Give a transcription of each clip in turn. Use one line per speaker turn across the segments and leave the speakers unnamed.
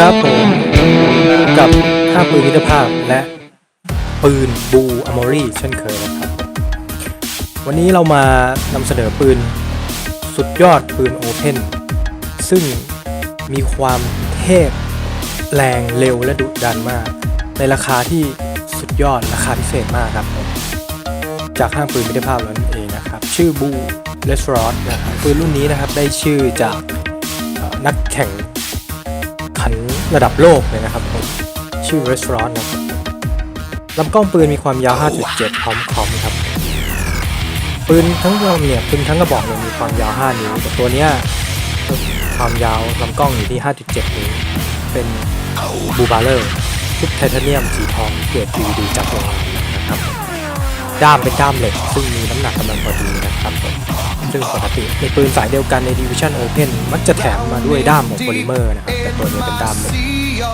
ครับผมกับห้าปืนมิตรภาพและปืนบูอมอรี่เช่นเคยนะครับ วันนี้เรามานำเสนอปืนสุดยอดปืนโอเพนซึ่งมีความเทพแรงเร็วและดุดันมาก ในราคาที่สุดยอดราคาพิเศษมากครับ จากห้างปืนมิตรภาพนั่นเองนะครับ ชื่อบูเลสรอดนะครับปืนรุ่นนี้นะครับได้ชื่อจากนักแข่ง ขันระดับโลกเลยนะครับผมชื่อ Restaurant นะครับลำกล้องปืนมีความยาว 5.7 พร้อมคอมครับปืนทั้งลำเนี่ยปืนทั้งกระบอกเนี่ยมีความยาว 5 นิ้วแต่ตัวเนี้ยความยาวลำกล้องอยู่ที่ 5.7 นิ้วเป็นบูบาเลอร์ชุบไทเทเนียมสีทองเกรด DVD จากโรงงานนะครับ ด้ามเป็นด้ามเหล็ก ซึ่งมีน้ำหนักกำลังพอดีนะครับผมซึ่งปกติในปืนสายเดียวกันใน Division Open มักจะแถมมาด้วยด้ามของโพลิเมอร์นะครับแต่ตัวนี้เป็นด้ามเหล็ก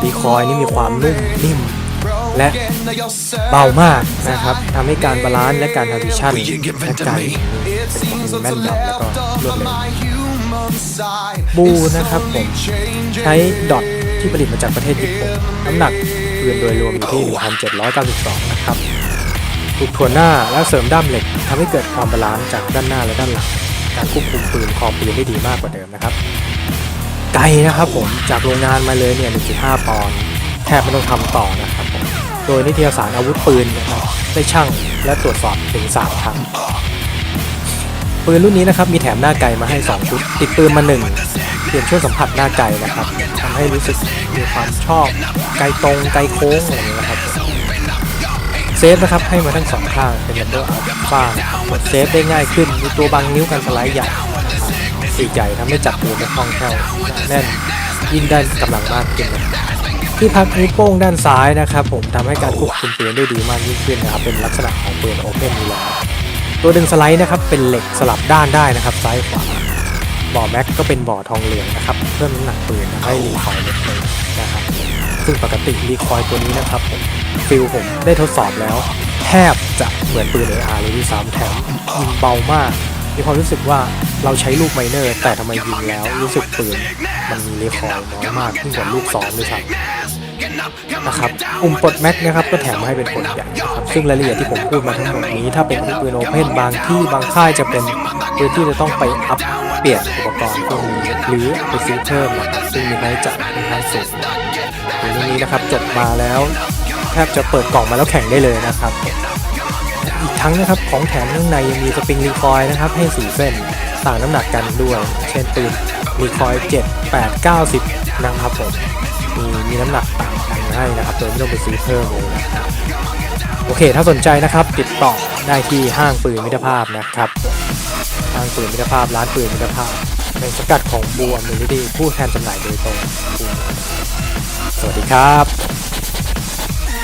ดีคอยนี่มีความนุ่มนิ่มและเบามากนะครับทำให้การบาลานซ์และการทำวิชั่นและการเป็นแม่นยำแล้วก็รวดเร็วบูนะครับผมใช้ดอทที่ผลิตมาจากประเทศญี่ปุ่นน้ำหนักปืนโดยรวมอยู่ที่ 1,792 นะครับ ถูกถ่วนหน้าและเสริมด้ามเหล็กทำให้เกิดความบาลานซ์จากด้านหน้าและด้านหลัง การควบคุมปืนคอปืนได้ดีมากกว่าเดิมนะครับ ไกลนะครับผมจากโรงงานมาเลยเนี่ย 1.5 ปอนด์แทบไม่ต้องทำต่อนะครับผมโดยนิตยสารอาวุธปืนนะครับได้ช่างและตรวจสอบถึง3ครั้งปืนรุ่นนี้นะครับมีแถมหน้าไกลมาให้ 2 ชุด ติดปืนมา1เปลี่ยนช่วงสัมผัสหน้าไกลนะครับทำให้รู้สึกมีความชอบไกลตรงไกลโค้งอะไรอย่างเงี้ยนะครับ เซฟนะครับให้มาทั้งสองข้างเป็น Number Alpha กดเซฟได้ง่ายขึ้นมีตัวบังนิ้วกันสไลด์ใหญ่นะครับสีใหญ่ทำให้จับปืนได้คล่องแคล่วแน่นยิ่งได้กำลังมากขึ้นนะที่พักนิ้วโป้งด้านซ้ายนะครับผมทำให้การควบคุมปืนได้ดีมากยิ่งขึ้นนะครับเป็นลักษณะของปืนโอเพนอยู่แล้วตัวดึงสไลด์นะครับเป็นเหล็กสลับด้านได้นะครับซ้ายขวาบ่อแม็กก็เป็นบ่อทองเหลืองนะครับเพิ่มน้ำหนักปืนให้รีคอยล์ลดลงนะครับ ซึ่งปกติรีคอยตัวนี้นะครับผมฟิลผมได้ทดสอบแล้ว แทบจะเหมือนปืน AR เลยที่ซ้ำแถมยิงเบามาก มีความรู้สึกว่าเราใช้ลูกไมเนอร์ แต่ทำไมยิงแล้วรู้สึกปืนมันมีรีคอยน้อยมากยิ่งกว่าลูกซ้อนด้วยซ้ำนะครับปุ่มปลดแม็กนะครับก็แถมมาให้เป็นผลใหญ่นะครับซึ่งรายละเอียดที่ผมพูดมาทั้งหมดนี้ ถ้าเป็นปืนโอเพนบางที่บางค่ายจะเป็นปืนที่จะต้องไปอัพ เปลี่ยนอุปกรณ์พวกนี้หรือไปซื้อเพิ่มนะครับซึ่งมีค่าใช้จ่ายค่อนข้างสูงปืนรุ่นนี้นะครับจบมาแล้วแทบจะเปิดกล่องมาแล้วแข่งได้เลยนะครับอีกทั้งนะครับของแถมข้างในยังมีสปริงรีคอยล์นะครับให้สีเส้นต่างน้ำหนักกันด้วย เช่นปืนรีคอยล์7 8 90นะครับผมมีมีน้ำหนักต่างกันให้นะครับโดยไม่ต้องไปซื้อเพิ่มเลยนะครับโอเค ถ้าสนใจนะครับติดต่อได้ที่ห้างปืนมิตรภาพนะครับ ทางปืนมิตรภาพร้านปืนมิตรภาพในสกัดของบัวมิลิดีผู้แทนจำหน่ายโดยตรง สวัสดีครับ